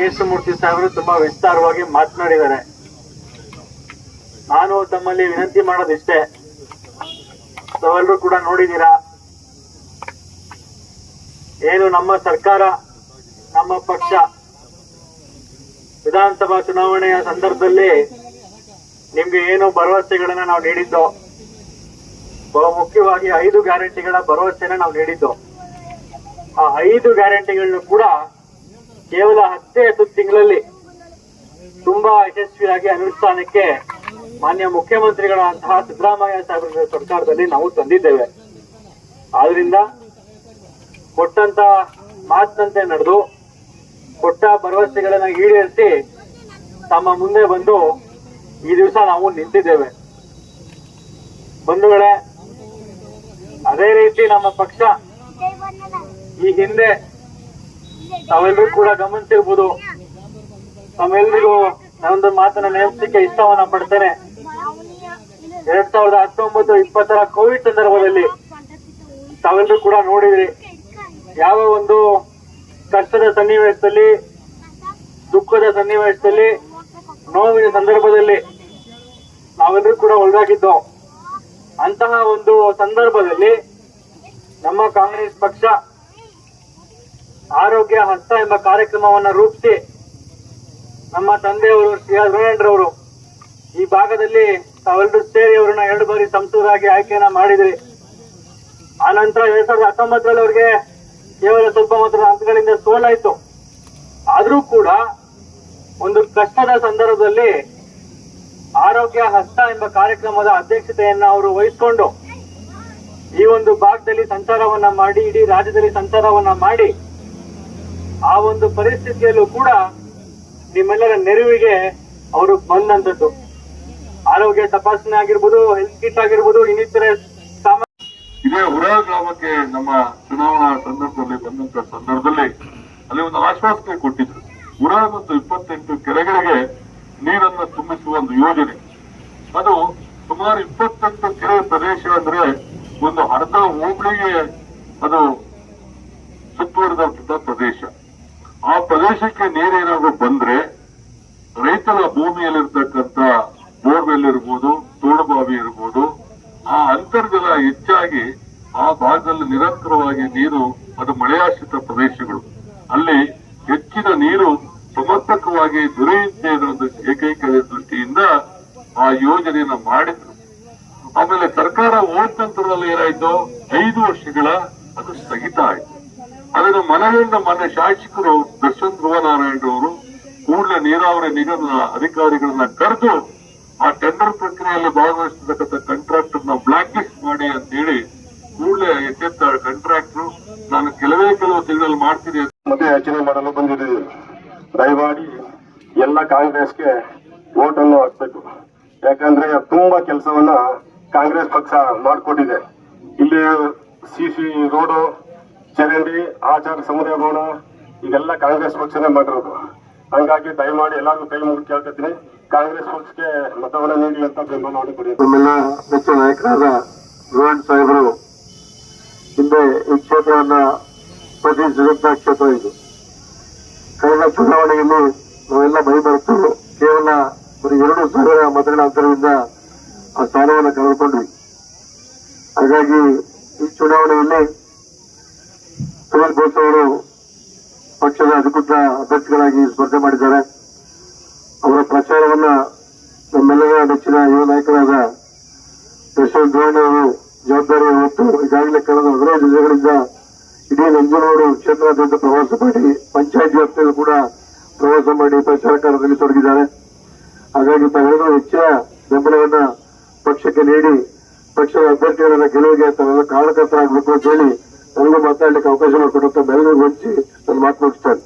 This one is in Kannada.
ಕೇಶವಮೂರ್ತಿ ಸಾಹೇಬರು ತುಂಬಾ ವಿಸ್ತಾರವಾಗಿ ಮಾತನಾಡಿದ್ದಾರೆ. ನಾನು ತಮ್ಮಲ್ಲಿ ವಿನಂತಿ ಮಾಡೋದಿಷ್ಟೇ. ತಾವೆಲ್ಲರೂ ಕೂಡ ನೋಡಿದ್ದೀರಾ? ಏನು ನಮ್ಮ ಸರ್ಕಾರ, ನಮ್ಮ ಪಕ್ಷ ವಿಧಾನಸಭಾ ಚುನಾವಣೆಯ ಸಂದರ್ಭದಲ್ಲಿ ನಿಮ್ಗೆ ಏನು ಭರವಸೆಗಳನ್ನ ನಾವು ನೀಡಿದ್ದೋ ಬಹು ಮುಖ್ಯವಾಗಿ ಐದು ಗ್ಯಾರಂಟಿಗಳ ಭರವಸೆನ ನಾವು ನೀಡಿದ್ದೋ, ಆ ಐದು ಗ್ಯಾರಂಟಿಗಳನ್ನು ಕೂಡ ಕೇವಲ ಹತ್ತೇ ಹತ್ತು ತಿಂಗಳಲ್ಲಿ ತುಂಬಾ ಯಶಸ್ವಿಯಾಗಿ ಅನುಷ್ಠಾನಕ್ಕೆ ಮಾನ್ಯ ಮುಖ್ಯಮಂತ್ರಿಗಳಂತಹ ಸಿದ್ದರಾಮಯ್ಯ ಸಾಹೇಬರ ಸರ್ಕಾರದಲ್ಲಿ ನಾವು ತಂದಿದ್ದೇವೆ. ಆದ್ರಿಂದ ಕೊಟ್ಟಂತ ಮಾತಿನಂತೆ ನಡೆದು ಕೊಟ್ಟ ಭರವಸೆಗಳನ್ನ ಈಡೇರಿಸಿ ತಮ್ಮ ಮುಂದೆ ಬಂದು ಈ ದಿವಸ ನಾವು ನಿಂತಿದ್ದೇವೆ. ಬಂಧುಗಳೇ, ಅದೇ ರೀತಿ ನಮ್ಮ ಪಕ್ಷ ಈ ಹಿಂದೆ ತಾವೆಲ್ಲರೂ ಕೂಡ ಗಮನಿಸಿರ್ಬೋದು. ತಮ್ಮೆಲ್ಲರಿಗೂ ನಾನೊಂದು ಮಾತನ್ನ ನೆನಪಿಸಲಿಕ್ಕೆ ಇಷ್ಟವನ್ನ ಪಡ್ತೇನೆ. ಎರಡ್ ಸಾವಿರದ ಹತ್ತೊಂಬತ್ತು ಇಪ್ಪತ್ತರ ಕೋವಿಡ್ ಸಂದರ್ಭದಲ್ಲಿ ತಾವೆಲ್ಲರೂ ಕೂಡ ನೋಡಿದ್ರಿ. ಯಾವ ಒಂದು ಕಷ್ಟದ ಸನ್ನಿವೇಶದಲ್ಲಿ, ದುಃಖದ ಸನ್ನಿವೇಶದಲ್ಲಿ, ನೋವಿನ ಸಂದರ್ಭದಲ್ಲಿ ನಾವೆಲ್ಲರೂ ಕೂಡ ಒಳಗಾಗಿದ್ದೋ, ಅಂತಹ ಒಂದು ಸಂದರ್ಭದಲ್ಲಿ ನಮ್ಮ ಕಾಂಗ್ರೆಸ್ ಪಕ್ಷ ಆರೋಗ್ಯ ಹಸ್ತ ಎಂಬ ಕಾರ್ಯಕ್ರಮವನ್ನ ರೂಪಿಸಿ ನಮ್ಮ ತಂದೆಯವರು ಶ್ರೀ ಅವರು ಈ ಭಾಗದಲ್ಲಿ ತಾವೆಲ್ಲರೂ ಸೇರಿ ಅವರನ್ನ ಎರಡು ಬಾರಿ ಸಂಸದರಾಗಿ ಆಯ್ಕೆಯನ್ನ ಮಾಡಿದ್ರಿ. ಆ ನಂತರ ಎರಡ್ ಸಾವಿರದ ಹತ್ತೊಂಬತ್ತರಲ್ಲಿ ಅವರಿಗೆ ಕೇವಲ ಸ್ವಲ್ಪ ಮಾತ್ರ ಅಂಕಗಳಿಂದ ಸೋಲಾಯ್ತು. ಆದರೂ ಕೂಡ ಒಂದು ಕಷ್ಟದ ಸಂದರ್ಭದಲ್ಲಿ ಆರೋಗ್ಯ ಹಸ್ತ ಎಂಬ ಕಾರ್ಯಕ್ರಮದ ಅಧ್ಯಕ್ಷತೆಯನ್ನ ಅವರು ವಹಿಸಿಕೊಂಡು ಈ ಒಂದು ಭಾಗದಲ್ಲಿ ಸಂಚಾರವನ್ನ ಮಾಡಿ, ಇಡೀ ರಾಜ್ಯದಲ್ಲಿ ಸಂಚಾರವನ್ನ ಮಾಡಿ ಆ ಒಂದು ಪರಿಸ್ಥಿತಿಯಲ್ಲೂ ಕೂಡ ನಿಮ್ಮೆಲ್ಲರ ನೆರವಿಗೆ ಅವರು ಬಂದಂತದ್ದು ಆರೋಗ್ಯ ತಪಾಸಣೆ ಆಗಿರ್ಬೋದು ಹೆಲ್ತ್ ಕಿಟ್ ಆಗಿರ್ಬೋದು, ಇನ್ನಿತರ ಇದೇ ಹೊರ ಗ್ರಾಮಕ್ಕೆ ನಮ್ಮ ಚುನಾವಣಾ ಸಂದರ್ಭದಲ್ಲಿ ಬಂದಂತ ಸಂದರ್ಭದಲ್ಲಿ ಅಲ್ಲಿ ಒಂದು ಆಶ್ವಾಸನೆ ಕೊಟ್ಟಿದ್ರು. ಉರ ಮತ್ತು ಇಪ್ಪತ್ತೆಂಟು ಕೆರೆಗಳಿಗೆ ನೀರನ್ನು ತುಂಬಿಸುವ ಒಂದು ಯೋಜನೆ. ಅದು ಸುಮಾರು ಇಪ್ಪತ್ತೆಂಟು ಕೆರೆ ಪ್ರದೇಶ ಅಂದ್ರೆ ಒಂದು ಅರ್ಧ ಹೋಬಳಿಗೆ ಅದು ಸುತ್ತುವರಿದಂತ ಪ್ರದೇಶ. ಆ ಪ್ರದೇಶಕ್ಕೆ ನೀರೇನಾದ್ರೂ ಬಂದ್ರೆ ರೈತರ ಭೂಮಿಯಲ್ಲಿರ್ತಕ್ಕಂಥ ಬೋರ್ವೆಲ್ ಇರ್ಬೋದು ತೋಡುಬಾವಿ ಇರ್ಬೋದು, ಆ ಅಂತರ್ಜಲ ಹೆಚ್ಚಾಗಿ ಆ ಭಾಗದಲ್ಲಿ ನಿರಂತರವಾಗಿ ನೀರು ಅದು ಮಳೆಯಾಶ್ರಿತ ಪ್ರದೇಶಗಳು. ಅಲ್ಲಿ ಹೆಚ್ಚಿನ ನೀರು ಸಮರ್ಪಕವಾಗಿ ದೊರೆಯುತ್ತೆ ಅನ್ನೋದು ಏಕೈಕ ದೃಷ್ಟಿಯಿಂದ ಆ ಯೋಜನೆಯನ್ನ ಮಾಡಿದ್ರು. ಆಮೇಲೆ ಸರ್ಕಾರ ಹೋದ ನಂತರದಲ್ಲಿ ಏನಾಯ್ತು? ಐದು ವರ್ಷಗಳ ಅದು ಸ್ಥಗಿತ ಆಯ್ತು. ಅದನ್ನು ಮನೆಯಿಂದ ಮನೆ ಶಾಸಕರು ಧ್ರುವನಾರಾಯಣ ಅವರು ಕೂಡಲೇ ನೀರಾವರಿ ನಿಗಮದ ಅಧಿಕಾರಿಗಳನ್ನ ಕರೆದು ಆ ಟೆಂಡರ್ ಪ್ರಕ್ರಿಯೆಯಲ್ಲಿ ಭಾಗವಹಿಸತಕ್ಕಂಥ ಕಾಂಟ್ರಾಕ್ಟರ್ನ ಬ್ಲಾಕ್ ಲಿಸ್ಟ್ ಮಾಡಿ ಅಂತ ಹೇಳಿ ಕೂಡಲೇ ಎಚ್ಚೆತ್ತ ಕಾಂಟ್ರಾಕ್ಟರ್ ನಾನು ಕೆಲವೇ ಕೆಲವು ತಿಂಗಳಲ್ಲಿ ಮಾಡ್ತೀನಿ ಅಂತ ಮತ ಯಾಚನೆ ಮಾಡಲು ಬಂದಿದ್ದೀವಿ. ದಯಮಾಡಿ ಎಲ್ಲ ಕಾಂಗ್ರೆಸ್ಗೆ ವೋಟ್ ಅನ್ನು ಹಾಕ್ಬೇಕು. ಯಾಕಂದ್ರೆ ತುಂಬಾ ಕೆಲಸವನ್ನ ಕಾಂಗ್ರೆಸ್ ಪಕ್ಷ ಮಾಡಿಕೊಟ್ಟಿದೆ. ಇಲ್ಲಿ ಸಿ ಸಿ ರೋಡು, ಚರಂಡಿ, ಆಚಾರ ಸಮುದಾಯ ಭವನ ಈಗೆಲ್ಲ ಕಾಂಗ್ರೆಸ್ ಪಕ್ಷನೇ ಮಾಡಿರೋದು. ಹಂಗಾಗಿ ದಯಮಾಡಿ ಎಲ್ಲರಿಗೂ ಕೈ ಮುಗಿ ಕೇಳ್ಕೊತೀನಿ ಕಾಂಗ್ರೆಸ್ ಪಕ್ಷಕ್ಕೆ ಮತವನ್ನ ನೀಡಿ ಅಂತ ಬೆಂಬಲವನ್ನು ಕೊಡಿ ನಮ್ಮೆಲ್ಲ ಮುಖ್ಯ ನಾಯಕರಾದ ರೋಹನ್ ಸಾಹೇಬರು ಹಿಂದೆ ಈ ಕ್ಷೇತ್ರವನ್ನ ಪ್ರತಿನಿಧಿಸಿದಂತಹ ಕ್ಷೇತ್ರ ಇದು. ಕಳೆದ ಚುನಾವಣೆಯಲ್ಲಿ ನಾವೆಲ್ಲ ಮೈಮರೆತು ಕೇವಲ ಬರೀ ಎರಡು ಸಾವಿರ ಮತಗಳ ಅಂತರದಿಂದ ಆ ಸ್ಥಾನವನ್ನು ಕಳೆದುಕೊಂಡ್ವಿ. ಹಾಗಾಗಿ ಈ ಚುನಾವಣೆಯಲ್ಲಿ ಸುನಿಲ್ ಬೋಸ್ ಅವರು ಪಕ್ಷದ ಅಧಿಕೃತ ಅಭ್ಯರ್ಥಿಗಳಾಗಿ ಸ್ಪರ್ಧೆ ಮಾಡಿದ್ದಾರೆ. ಅವರ ಪ್ರಚಾರವನ್ನ ನಮ್ಮೆಲ್ಲರ ನೆಚ್ಚಿನ ಯುವ ನಾಯಕರಾದ ಯಶವಂತ ಧೋರಣಿ ಅವರು ಜವಾಬ್ದಾರಿ ಹೊತ್ತು ಈಗಾಗಲೇ ಕಳೆದ ಹದಿನೈದು ದಿನಗಳಿಂದ ಇಡೀ ನಂಜನಗೂಡು ಕ್ಷೇತ್ರಾದ್ಯಂತ ಪ್ರವಾಸ ಮಾಡಿ, ಪಂಚಾಯತ್ ವ್ಯಾಪ್ತಿಯಲ್ಲೂ ಕೂಡ ಪ್ರವಾಸ ಮಾಡಿ ಪ್ರಚಾರ ಕಾರ್ಯದಲ್ಲಿ ತೊಡಗಿದ್ದಾರೆ. ಹಾಗಾಗಿ ತಾವೆಲ್ಲರೂ ಹೆಚ್ಚಿನ ಬೆಂಬಲವನ್ನ ಪಕ್ಷಕ್ಕೆ ನೀಡಿ, ಪಕ್ಷದ ಅಭ್ಯರ್ಥಿಗಳನ್ನ ಗೆಲುವಿಗೆ ತಾವೆಲ್ಲ ಕಾರಣಕರ್ತರಾಗಬೇಕು ಅಂತ ಹೇಳಿ ನನಗೂ ಮಾತಾಡ್ಲಿಕ್ಕೆ ಅವಕಾಶ ಮಾಡಿಕೊಡುತ್ತ ಬೆಳಗ್ಗೆ ಹಂಚಿ ನನ್ನ ಮಾತು ಮುಗಿಸ್ತೇನೆ